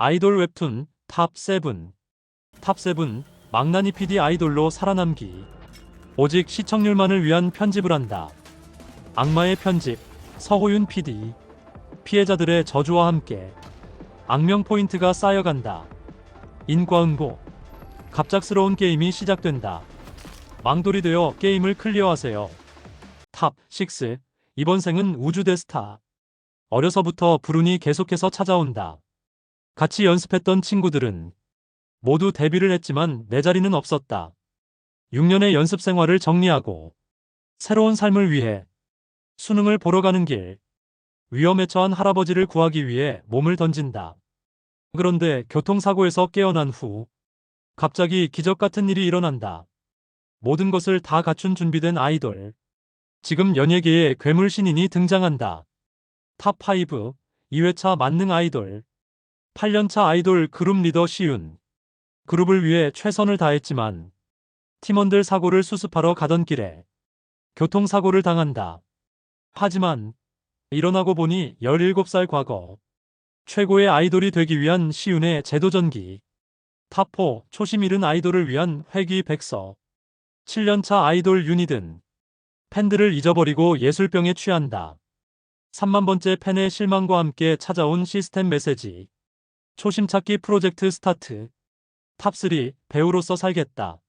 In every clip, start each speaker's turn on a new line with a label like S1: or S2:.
S1: 아이돌 웹툰 탑7 탑7 망나니 PD 아이돌로 살아남기 오직 시청률만을 위한 편집을 한다. 악마의 편집 서호윤 PD 피해자들의 저주와 함께 악명 포인트가 쌓여간다. 인과응보 갑작스러운 게임이 시작된다. 망돌이 되어 게임을 클리어하세요. 탑6 이번 생은 우주 대스타 어려서부터 불운이 계속해서 찾아온다. 같이 연습했던 친구들은 모두 데뷔를 했지만 내 자리는 없었다. 6년의 연습 생활을 정리하고 새로운 삶을 위해 수능을 보러 가는 길 위험에 처한 할아버지를 구하기 위해 몸을 던진다. 그런데 교통사고에서 깨어난 후 갑자기 기적 같은 일이 일어난다. 모든 것을 다 갖춘 준비된 아이돌. 지금 연예계에 괴물 신인이 등장한다. 탑5 2회차 만능 아이돌 8년차 아이돌 그룹 리더 시윤 그룹을 위해 최선을 다했지만 팀원들 사고를 수습하러 가던 길에 교통사고를 당한다. 하지만 일어나고 보니 17살 과거 최고의 아이돌이 되기 위한 시윤의 재도전기 탑4 초심 잃은 아이돌을 위한 회귀 백서 7년차 아이돌 유니든 팬들을 잊어버리고 예술병에 취한다. 3만 번째 팬의 실망과 함께 찾아온 시스템 메시지. 초심 찾기 프로젝트 스타트. 탑3 배우로서 살겠다.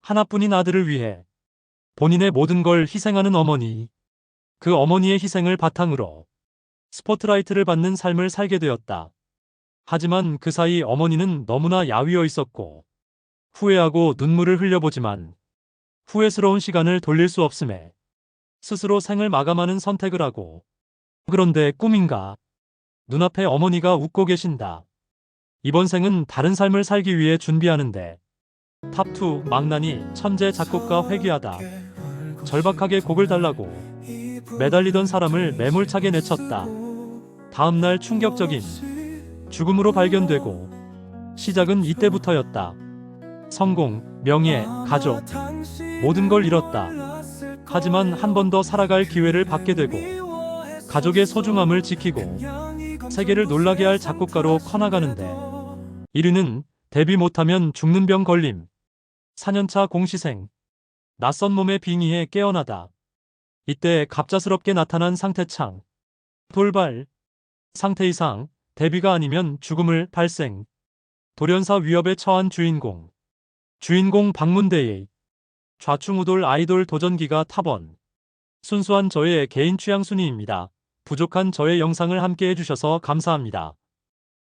S1: 하나뿐인 아들을 위해 본인의 모든 걸 희생하는 어머니. 그 어머니의 희생을 바탕으로 스포트라이트를 받는 삶을 살게 되었다. 하지만 그 사이 어머니는 너무나 야위어 있었고 후회하고 눈물을 흘려보지만 후회스러운 시간을 돌릴 수 없음에 스스로 생을 마감하는 선택을 하고 그런데 꿈인가? 눈앞에 어머니가 웃고 계신다. 이번 생은 다른 삶을 살기 위해 준비하는데 탑2 망나니 천재 작곡가 회귀하다. 절박하게 곡을 달라고 매달리던 사람을 매몰차게 내쳤다. 다음날 충격적인 죽음으로 발견되고 시작은 이때부터였다. 성공, 명예, 가족, 모든 걸 잃었다. 하지만 한 번 더 살아갈 기회를 받게 되고 가족의 소중함을 지키고 세계를 놀라게 할 작곡가로 커나가는데 1위는 데뷔 못하면 죽는 병 걸림. 4년차 공시생. 낯선 몸의 빙의에 깨어나다. 이때 갑작스럽게 나타난 상태창. 돌발. 상태 이상 데뷔가 아니면 죽음을 발생. 돌연사 위협에 처한 주인공. 주인공 방문대의. 좌충우돌 아이돌 도전기가 탑원 순수한 저의 개인 취향 순위입니다. 부족한 저의 영상을 함께 해주셔서 감사합니다.